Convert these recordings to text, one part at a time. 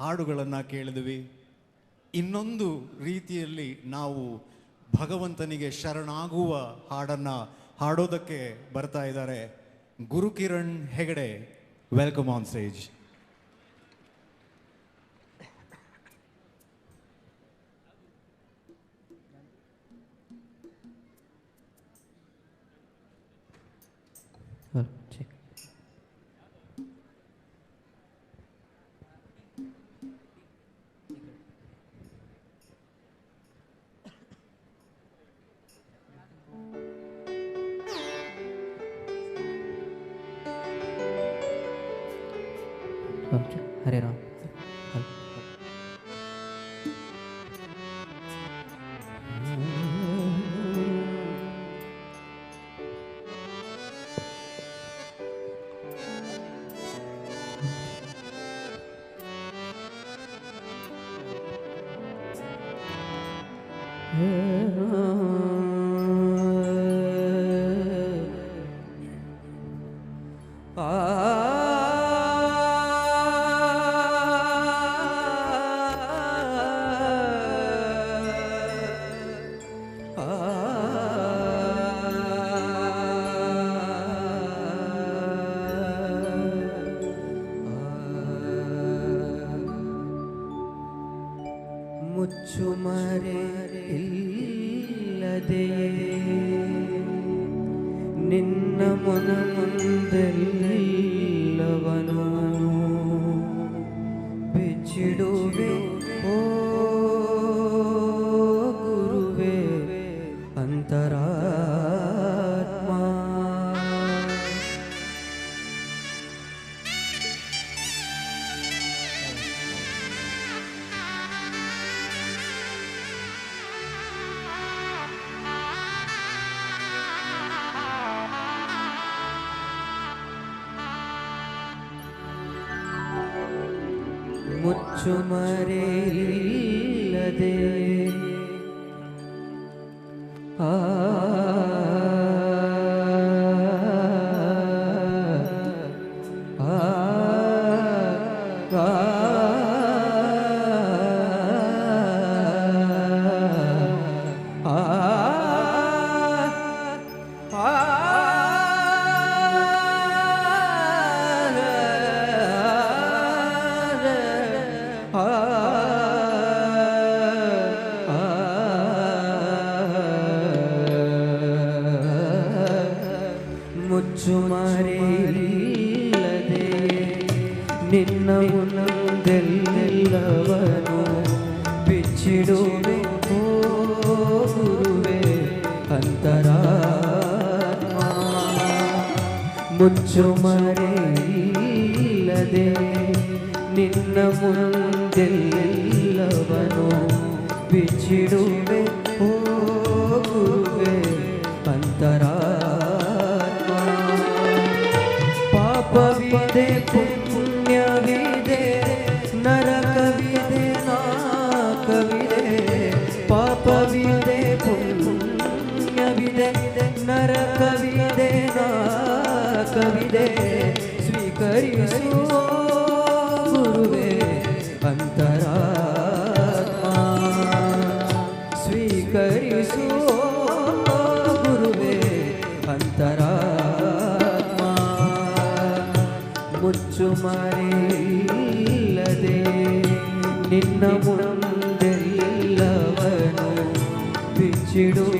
ಹಾಡುಗಳನ್ನು ಕೇಳಿದ್ವಿ. ಇನ್ನೊಂದು ರೀತಿಯಲ್ಲಿ ನಾವು ಭಗವಂತನಿಗೆ ಶರಣಾಗುವ ಹಾಡನ್ನು ಹಾಡೋದಕ್ಕೆ ಬರ್ತಾ ಇದ್ದಾರೆ. Gurukiran Hegde welcome on stage Oh, खरे राम Yeah. ചുമരേ ഇല്ലതേ ചുമരേ ಮುಚ್ಚುಮರೆಯಿಲ್ಲದೆ ನಿನ್ನ ಮುಂದೆಲ್ಲವನು ಬಿಚ್ಚಿಡುವೆ ಓ ಅಂತರ ಅಂತರಾತ್ಮ ಮುಚ್ಚುಮರೆಯಿಲ್ಲದೆ ನಿನ್ನ ಮುಂದೆಲ್ಲವನು ಬಿಚ್ಚಿಡುವೆ पवित्र पुण्य विदे नरा నిన్న ముందెల్లవను. పిచ్చిడు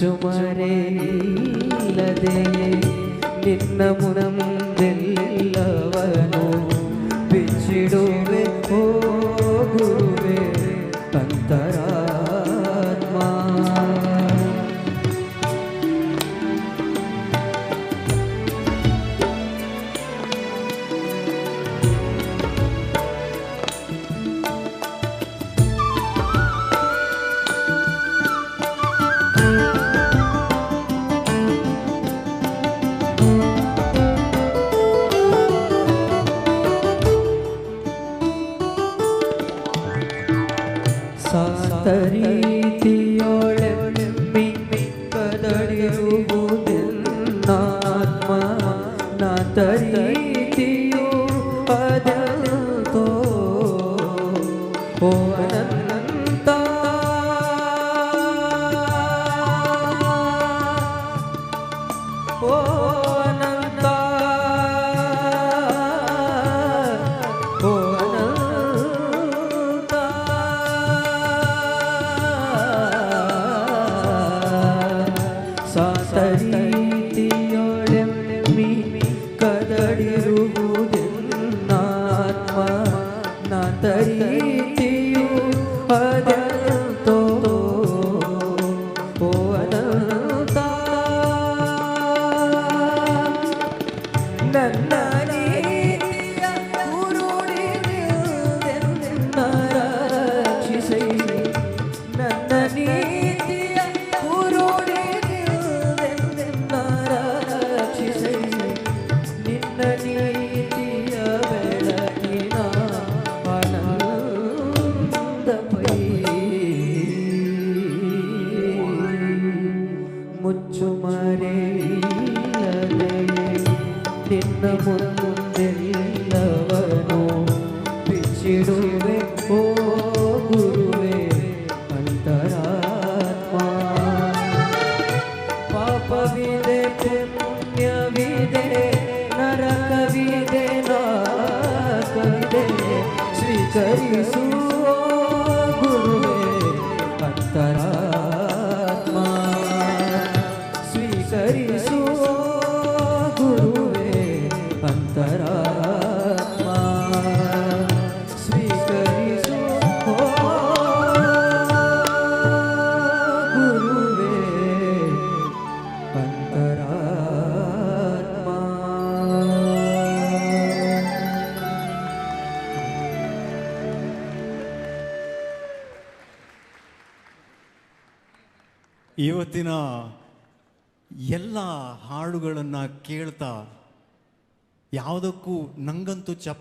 ಮುಚ್ಚುಮರೆಯಿಲ್ಲದೆ ನಿನ್ನ ಮುಂದೆಲ್ಲವನು ಬಿಚ್ಚಿಡುವೆ പ്രണാമരീതിയോടെ കദറിയുമുതെന്നാത്മനാഥരീതിയോ അതോ ഓ അനന്ത ಮುಂದೆಲ್ಲವನು ಬಿಚ್ಚಿಡುವೆ ಓ ಗುರುವೆ ಅಂತರಾತ್ಮ ಪಾಪವಿದೆ ಪುಣ್ಯವಿದೆ ನರಕವಿದೆ ನಾಕವಿದೆ ಸ್ವೀಕರಿಸುವ ಇವತ್ತಿನ ಎಲ್ಲ ಹಾಡುಗಳನ್ನು ಕೇಳ್ತಾ ಯಾವುದಕ್ಕೂ ನಂಗಂತೂ ಚಪ್ಪ